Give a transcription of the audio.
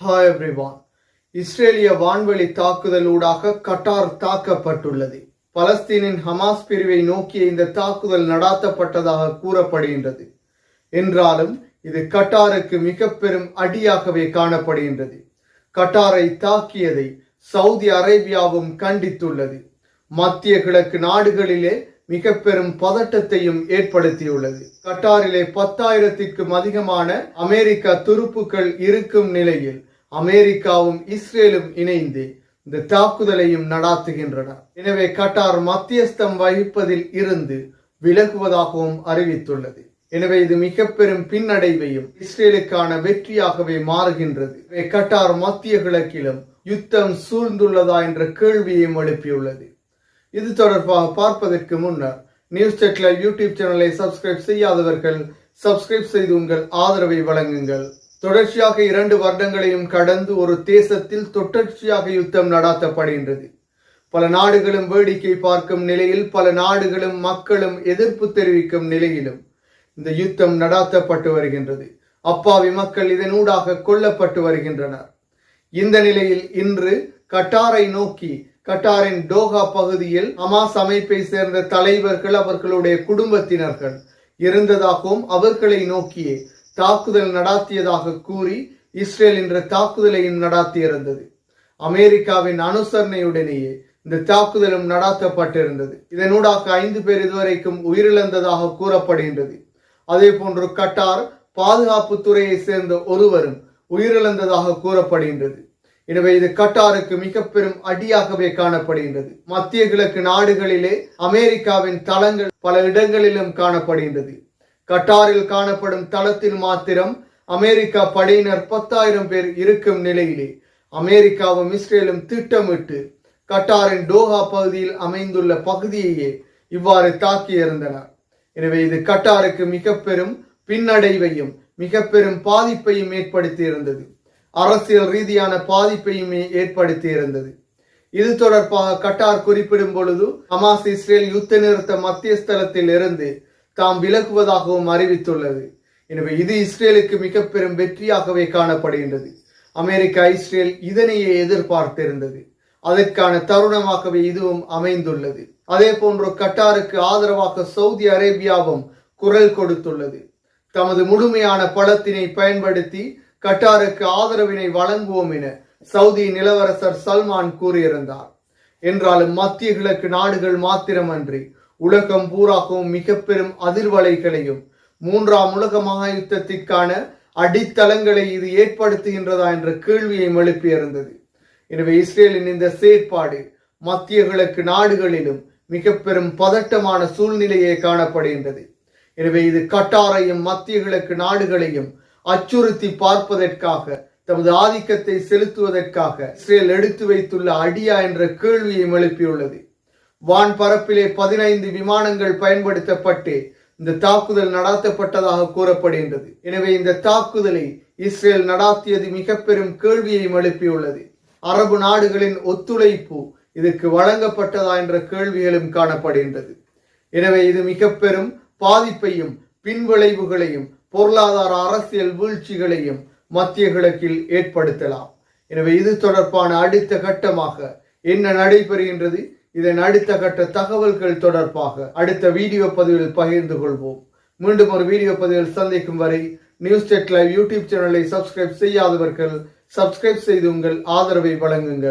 Hi everyone இஸ்ரேலிய வான்வெளி தாக்குதலூடாக Khattar தாக்கப்பட்டுள்ளது. பலஸ்தீனின் Hamas பிரிவை நோக்கிய இந்த தாக்குதல் நடாத்தப்பட்டதாக கூறப்படுகின்றது. என்றாலும் இது கட்டாருக்கு மிக பெரும் அடியாகவே காணப்படுகின்றது. கட்டாரை தாக்கியதை சவுதி அரேபியாவும் கண்டித்துள்ளது. மத்திய கிழக்கு நாடுகளிலே மிக பெரும் பதட்டத்தையும் ஏற்படுத்தியுள்ளது. கட்டாரிலே பத்தாயிரத்திற்கும் அதிகமான அமெரிக்க துருப்புக்கள் இருக்கும் நிலையில் அமெரிக்காவும் இஸ்ரேலும் இணைந்து இந்த தாக்குதலையும் நடாத்துகின்றன. எனவே கட்டார் மத்தியஸ்தம் வகிப்பதில் இருந்து விலகுவதாகவும் அறிவித்துள்ளது. எனவே இது மிக பெரும் பின்னடைவையும் இஸ்ரேலுக்கான வெற்றியாகவே மாறுகின்றது. கட்டார் மத்திய கிழக்கிலும் யுத்தம் சூழ்ந்துள்ளதா என்ற கேள்வியையும் எழுப்பியுள்ளது. இது தொடர்பாக பார்ப்பதற்கு முன்னர் நியூஸ் டெக்ல யூடியூப் சேனலை சப்ஸ்கிரைப் செய்யாதவர்கள் சப்ஸ்கிரைப் செய்து உங்கள் ஆதரவை வழங்குங்கள். தொடர்ச்சியாக இரண்டு வருடங்களையும் கடந்து ஒரு தேசத்தில் தொடர்ச்சியாக யுத்தம் நடாத்தப்படுகின்றது. பல நாடுகளும் வேடிக்கை பார்க்கும் நிலையில் பல நாடுகளும் மக்களும் எதிர்ப்பு தெரிவிக்கும் நிலையிலும் இந்த யுத்தம் நடாத்தப்பட்டு வருகின்றது. அப்பாவி மக்கள் இதனூடாக கொல்லப்பட்டு வருகின்றனர். இந்த நிலையில் இன்று கட்டாரை நோக்கி கட்டாரின் டோகா பகுதியில் அமாஸ் அமைப்பை சேர்ந்த தலைவர்கள் அவர்களுடைய குடும்பத்தினர்கள் இருந்ததாகவும் அவர்களை நோக்கியே தாக்குதல் நடாத்தியதாக கூறி இஸ்ரேல் என்ற தாக்குதலையும் நடாத்தியிருந்தது அமெரிக்காவின் அனுசரணையுடனேயே இந்த தாக்குதலும் நடாத்தப்பட்டிருந்தது. இதனூடாக ஐந்து பேர் இதுவரைக்கும் உயிரிழந்ததாக கூறப்படுகின்றது. அதே போன்று கட்டார் பாதுகாப்பு துறையை சேர்ந்த ஒருவரும் உயிரிழந்ததாக கூறப்படுகின்றது. எனவே இது கட்டாருக்கு மிக பெரும் அடியாகவே காணப்படுகின்றது. மத்திய கிழக்கு நாடுகளிலே அமெரிக்காவின் தளங்கள் பல இடங்களிலும் காணப்படுகின்றது. கட்டாரில் காணப்படும் தளத்தில் மாத்திரம் அமெரிக்கா படையினர் பத்தாயிரம் பேர் இருக்கும் நிலையிலே. அமெரிக்காவும் இஸ்ரேலும் திட்டமிட்டு கட்டாரின் டோஹா பகுதியில் அமைந்துள்ள பகுதியையே இவ்வாறு தாக்கியிருந்தனர் எனவே இது கட்டாருக்கு மிக பெரும் பின்னடைவையும் மிக பெரும் பாதிப்பையும் ஏற்படுத்தி இருந்தது. அரசியல் ரீதியான பாதிப்பையுமே ஏற்படுத்தி இருந்தது. இது தொடர்பாக கட்டார் குறிப்பிடும் பொழுது ஹமாஸ் இஸ்ரேல் யுத்த நிறுத்த மத்தியஸ்தலத்தில் இருந்து தாம் விலகுவதாகவும் அறிவித்துள்ளது. எனவே இது இஸ்ரேலுக்கு மிக பெரும் வெற்றியாகவே காணப்படுகின்றது. அமெரிக்கா இஸ்ரேல் இதனையே எதிர்பார்த்திருந்தது. அதற்கான தருணமாகவே இதுவும் அமைந்துள்ளது. அதே போன்று கட்டாருக்கு ஆதரவாக சவுதி அரேபியாவும் குரல் கொடுத்துள்ளது. தமது முழுமையான பலத்தினை பயன்படுத்தி கட்டாருக்கு ஆதரவினை வழங்குவோம் என சவுதி நிலவரசர் சல்மான் கூறியிருந்தார். என்றாலும் மத்திய கிழக்கு நாடுகள் மாத்திரமன்றி உலகம் பூராகவும் மிக பெரும் அதிர்வலைகளையும் மூன்றாம் உலக மகா யுத்தத்திற்கான அடித்தளங்களை இது ஏற்படுத்துகின்றதா என்ற கேள்வியை எழுப்பியிருந்தது எனவே இஸ்ரேலின் இந்த செயற்பாடு மத்திய கிழக்கு நாடுகளிலும் மிக பெரும் பதட்டமான சூழ்நிலையே காணப்படுகின்றது. எனவே இது கட்டாரையும் மத்திய கிழக்கு நாடுகளையும் அச்சுறுத்தி பார்ப்பதற்காக தமது ஆதிக்கத்தை செலுத்துவதற்காக இஸ்ரேல் எடுத்து வைத்துள்ள அடியா என்ற கேள்வியை எழுப்பியுள்ளது. வான் பரப்பிலே பதினைந்து விமானங்கள் பயன்படுத்தப்பட்டு இந்த தாக்குதல் நடாத்தப்பட்டதாக கூறப்படுகின்றது. எனவே இந்த தாக்குதலை இஸ்ரேல் நடாத்தியது மிக பெரும் கேள்வியை எழுப்பியுள்ளது. அரபு நாடுகளின் ஒத்துழைப்பு இதற்கு வழங்கப்பட்டதா என்ற கேள்விகளும் காணப்படுகின்றது. எனவே இது மிக பெரும் பாதிப்பையும் பின்விளைவுகளையும் பொருளாதார அரசியல் வீழ்ச்சிகளையும் மத்திய கிழக்கில் ஏற்படுத்தலாம். எனவே இது தொடர்பான அடுத்த கட்டமாக என்ன நடைபெறுகின்றது? இதன் அடுத்த கட்ட தகவல்கள் தொடர்பாக அடுத்த வீடியோ பதிவில் பகிர்ந்து கொள்வோம். மீண்டும் ஒரு வீடியோ பதிவில் சந்திக்கும் வரை நியூஸ் டெட் லைவ் யூடியூப் சேனலை சப்ஸ்கிரைப் செய்யாதவர்கள் சப்ஸ்கிரைப் செய்து உங்கள் ஆதரவை வழங்குங்கள்.